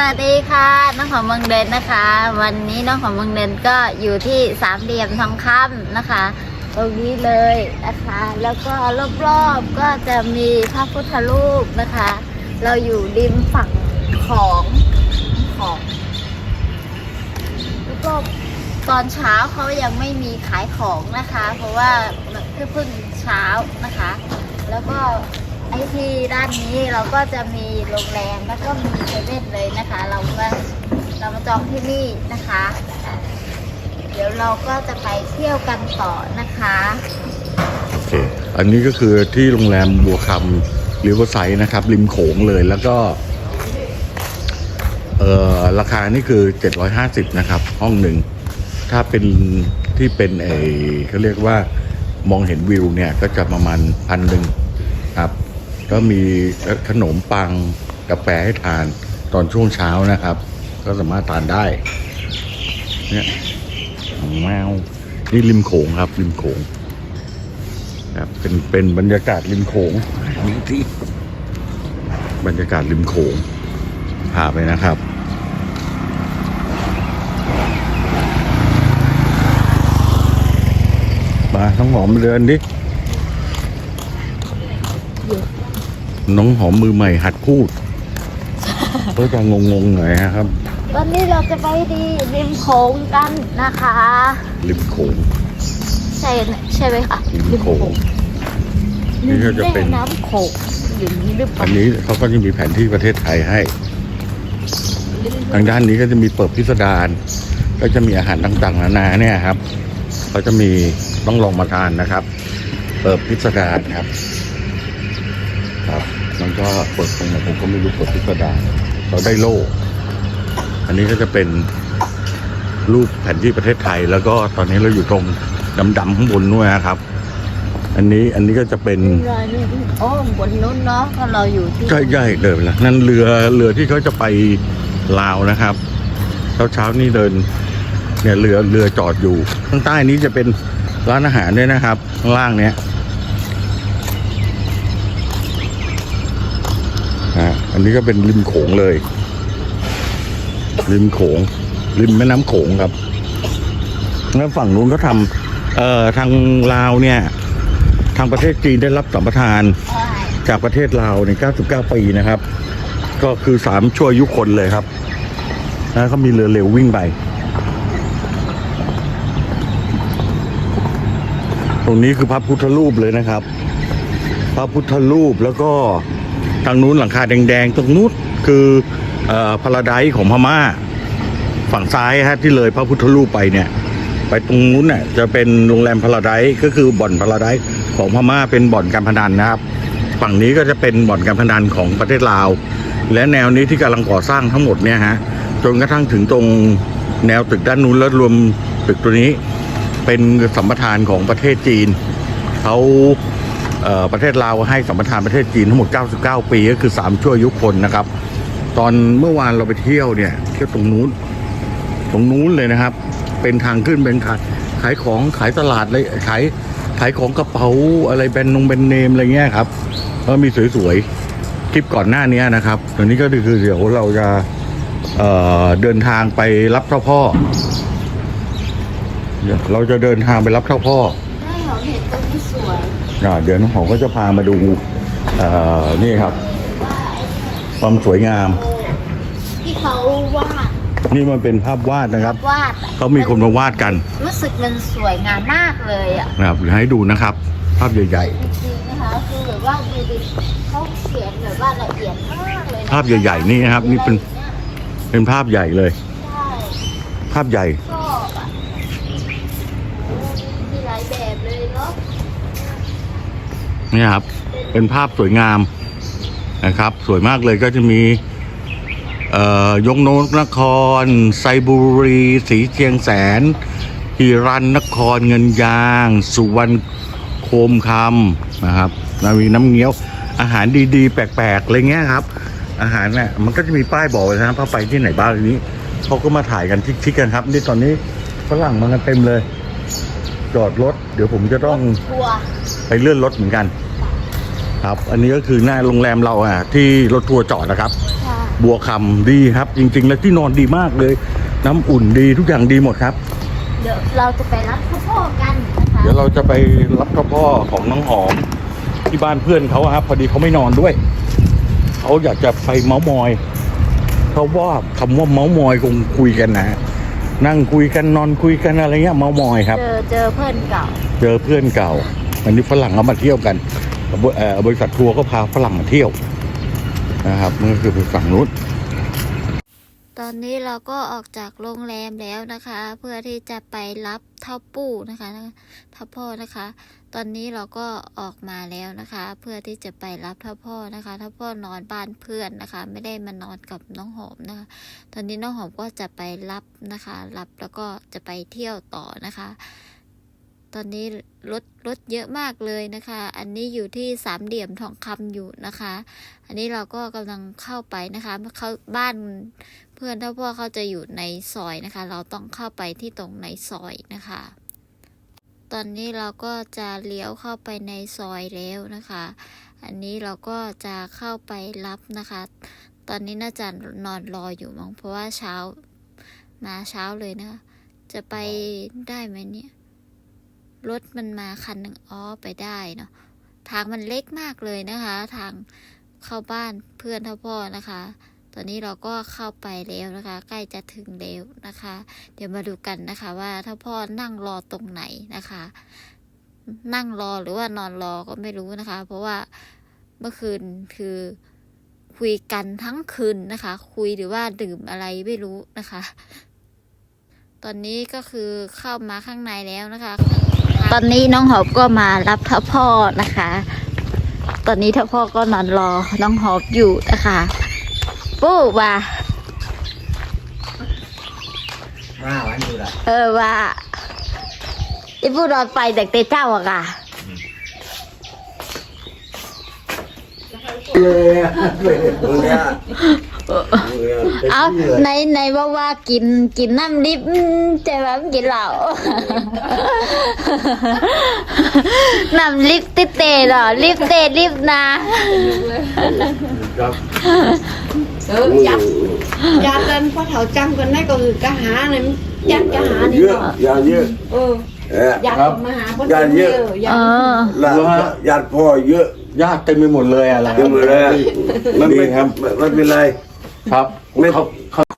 วัสดีค่ะ น้องของเมืองเดนนะคะ วันนี้น้องของเมืองเดนก็อยู่ที่สามเหลี่ยมทองคำนะคะ ตรงนี้เลยนะคะ แล้วก็รอบๆก็จะมีพระพุทธรูปนะคะ เราอยู่ริมฝั่งของของแล้วก็ตอนเช้าเขายังไม่มีขายของนะคะ เพราะว่าเพิ่งเช้านะคะ แล้วก็ ไอที่ด้านนี้เราก็จะมีโรงแรมแล้วก็มีเซเว่นเลยนะคะ เราก็เรามาจองที่นี่นะคะ เดี๋ยวเราก็จะไปเที่ยวกันต่อนะคะโอเคอันนี้ก็คือที่โรงแรมบัวคำริเวอร์ไซนะครับ ริมโขงเลยแล้วก็เอ่อราคานี่คือ 750 นะครับ ห้องหนึ่ง ถ้าเป็นที่เป็นเอเขาเรียกว่ามองเห็นวิวเนี่ย ก็จะประมาณพันหนึ่งครับ ก็มีขนมปังกาแฟให้ทานตอนช่วงเช้านะครับ ก็สามารถทานได้ เนี่ยแมวนี่ริมโขงครับ ริมโขงครับเป็นเป็นบรรยากาศริมโขงนี่ที่บรรยากาศริมโขงพาไปนะครับมาน้องหอมเดินดิ น้องหอมมือใหม่หัดพูดก็จะงงๆหน่อยนะครับ วันนี้เราจะไปดีริมโขงกันนะคะริมโขงใช่ใช่ไหมคะริมโขงนี่ก็จะเป็นแม่น้ำโขงอยู่นี่หรือเปอัล่านนี้เขาก็จะมีแผนที่ประเทศไทยให้ ทางด้านนี้ก็จะมีเปิดพิสดารก็จะมีอาหารต่างๆนานาเนี่ยครับเขาจะมีต้องลองมาทานนะครับ เปิดพิสดารครับครับ มันก็เปิดตรงไหนผมก็ไม่รู้เปิดพิสดารเราได้โล่ อันนี้ก็จะเป็นรูปแผนที่ประเทศไทย แล้วก็ตอนนี้เราอยู่ตรงดำๆข้างบนนู่นนะครับ อันนี้อันนี้ก็จะเป็นรอยนี่โอ้บนนู้นเนาะก็เราอยู่ที่ใช่ใช่เดินไปแล้วนั่นเรือเรือที่เขาจะไปลาวนะครับเช้าเช้าๆนี่เดิน เนี่ยเรือเรือจอดอยู่ ข้างใต้นี้จะเป็นร้านอาหารด้วยนะครับ ข้างล่างเนี้ย อันนี้ก็เป็นริมโขงเลย ริมโขง ริมแม่น้ำโขงครับแล้วฝั่งนู้นเขาทำเอ่อทางลาวเนี่ย ทางประเทศจีนได้รับสัมปทาน จากประเทศลาวใน 99 ปีนะครับ ก็คือสามชั่วยุคนเลยครับแล้วเขามีเรือเร็ววิ่งไป ตรงนี้คือพระพุทธรูปเลยนะครับ พระพุทธรูปแล้วก็ ทางนู้นหลังคาแดงๆ ตรงนู้นคืออพาราไดซ์ของพม่า ฝั่งซ้ายฮะที่เลยพระพุทธรูปไปเนี่ย ไปตรงนู้นเนี่ยจะเป็นโรงแรมพาราไดซ์ก็คือบ่อนพาราไดซ์ของพม่าเป็นบ่อนการพนันนะครับ ฝั่งนี้ก็จะเป็นบ่อนการพนันของประเทศลาว และแนวนี้ที่กำลังก่อสร้างทั้งหมดเนี่ยฮะจนกระทั่งถึงตรงแนวตึกด้านนู้นแล้วรวมตึกตัวนี้ เป็นสัมปทานของประเทศจีนเขา ประเทศลาวให้สัมปทานประเทศจีนทั้งหมด 99 ปีก็คือ 3 ชั่วอายุคนนะครับ ตอนเมื่อวานเราไปเที่ยวเนี่ยเที่ยวตรงนู้น ตรงนู้นเลยนะครับ เป็นทางขึ้นเป็นขายขายของขายตลาดเลยขายขายของกระเป๋าอะไรแบรนด์นงแบรนด์เนมอะไรเงี้ยครับก็มีสวยๆคลิปก่อนหน้านี้นะครับตอนนี้ก็คือเดี๋ยวเราจะเเดินทางไปรับเจ้าพ่อ เราจะเดินทางไปรับเจ้าพ่อเหรอเห็นตรงนี้สวย อ่าเดี๋ยวน้องหอมก็จะพามาดูเอ่อนี่ครับ ความสวยงาม ที่เขาวาดนี่มันเป็นภาพวาดนะครับวาดอะเขามีคนมาวาดกัน รู้สึกมันสวยงามมากเลยอะนะครับเดี๋ยวให้ดูนะครับ ภาพใหญ่จริงๆนะคะคือแบบว่าดูดิเขาเขียนแบบว่าละเอียดมากเลยนะภาพใหญ่ๆนี่นะครับ นี่เป็นๆเป็นภาพใหญ่เลยใช่ภาพใหญ่ ชอบอะมีหลายแบบเลยเนาะ นี่ครับ เป็นภาพสวยงามนะครับ สวยมากเลยก็จะมีเอ่อยกโนกนคร ไซบุรี สีเชียงแสนฮิรันนครเงินยาง สุวรรณโคมคำนะครับนามีน้ำเงี้ยว อาหารดีๆ แปลกๆอะไรเงี้ยครับ อาหารเนี่ยมันก็จะมีป้ายบอกเลยนะพอไปที่ไหนบ้างทีนี้เขาก็มาถ่ายกันทิกๆกันครับ นี่ตอนนี้ฝรั่งมากันเต็มเลย จอดรถ เดี๋ยวผมจะต้องทัวร์ไปเลื่อนรถเหมือนกัน ครับ อันนี้ก็คือหน้าโรงแรมเราอะที่รถทัวร์จอดนะครับค่ะบัวคำดีครับ จริง ๆ แล้วที่นอนดีมากเลย น้ำอุ่นดีทุกอย่างดีหมดครับ เดี๋ยวเราจะไปรับข้าวโพดกันนะคะเดี๋ยวเราจะไปรับข้าวพ่อของน้องหอมที่บ้านเพื่อนเขาอะครับพอดีเขาไม่นอนด้วยเขาอยากจะไปเมาส์มอยเขาว่าคำว่าเมาส์มอยคงคุยกันนะฮะนั่งคุยกันนอนคุยกันอะไรเงี้ยเมาส์มอยครับ เจอเจอเพื่อนเก่า เจอเพื่อนเก่า วันนี้ฝรั่งเขามาเที่ยวกัน บริเอ่อบริษัททัวร์ก็พาฝรั่งมาเที่ยวนะครับนั่นคือฝั่งนู้นตอนนี้เราก็ออกจากโรงแรมแล้วนะคะ เพื่อที่จะไปรับเท่าปู่นะคะเท่าพ่อนะคะ ตอนนี้เราก็ออกมาแล้วนะคะ เพื่อที่จะไปรับเท่าพ่อนะคะเท่าพ่อนอนบ้านเพื่อนนะคะ ไม่ได้มานอนกับน้องหอมนะคะ ตอนนี้น้องหอมก็จะไปรับนะคะ รับแล้วก็จะไปเที่ยวต่อนะคะ ตอนนี้รถรถเยอะมากเลยนะคะ อันนี้อยู่ที่สามเหลี่ยมทองคำอยู่นะคะ อันนี้เราก็กำลังเข้าไปนะคะเข้าบ้านเพื่อนถ้าพ่อเขาจะอยู่ในซอยนะคะ เราต้องเข้าไปที่ตรงในซอยนะคะ ตอนนี้เราก็จะเลี้ยวเข้าไปในซอยแล้วนะคะ อันนี้เราก็จะเข้าไปรับนะคะ ตอนนี้น่าจะนอนรออยู่มั้งเพราะว่าเช้ามาเช้าเลยนะคะ จะไปได้ไหมเนี่ย รถมันมาคันหนึ่งอ๋อไปได้เนาะทางมันเล็กมากเลยนะคะ ทางเข้าบ้านเพื่อนท่าพ่อนะคะ ตอนนี้เราก็เข้าไปแล้วนะคะ ใกล้จะถึงแล้วนะคะ เดี๋ยวมาดูกันนะคะ ว่าถ้าพ่อนั่งรอตรงไหนนะคะ นั่งรอหรือว่านอนรอก็ไม่รู้นะคะ เพราะว่าเมื่อคืนคือคุยกันทั้งคืนนะคะ คุยหรือว่าดื่มอะไรไม่รู้นะคะ ตอนนี้ก็คือเข้ามาข้างในแล้วนะคะ ตอนนี้น้องหอบก็มารับท่าพ่อนะคะ ตอนนี้ท่าพ่อก็นอนรอน้องหอบอยู่นะคะปู้ว่าว่าวันดูละเออว่าไอ้ปู้นอนไปแต่เตเจ้าอะค่ะเลยอะเลยอะ เอาในในว่าว่ากินกินน้ำลิบอืมแต่ว่าไม่กินเหล้าน้ำลิปติเตเหรอลิปเตลิปนาครับ ừ dắt dắt lên có thầu trăm con đấy còn cá hả này dắt cá hả này เยอะ nọ ยาเยอะ ừ เอ๊ะ dắt Không. mà hả có Dạ, thầu dạ. nhiều เอ dắt อละญาติพ่อเยอะญาติเต็มไปหมดเลยอะไรเต็มหมดเลยอะมันไม่ดีครับไม่เป็นไร ครับไม่ เขาเขา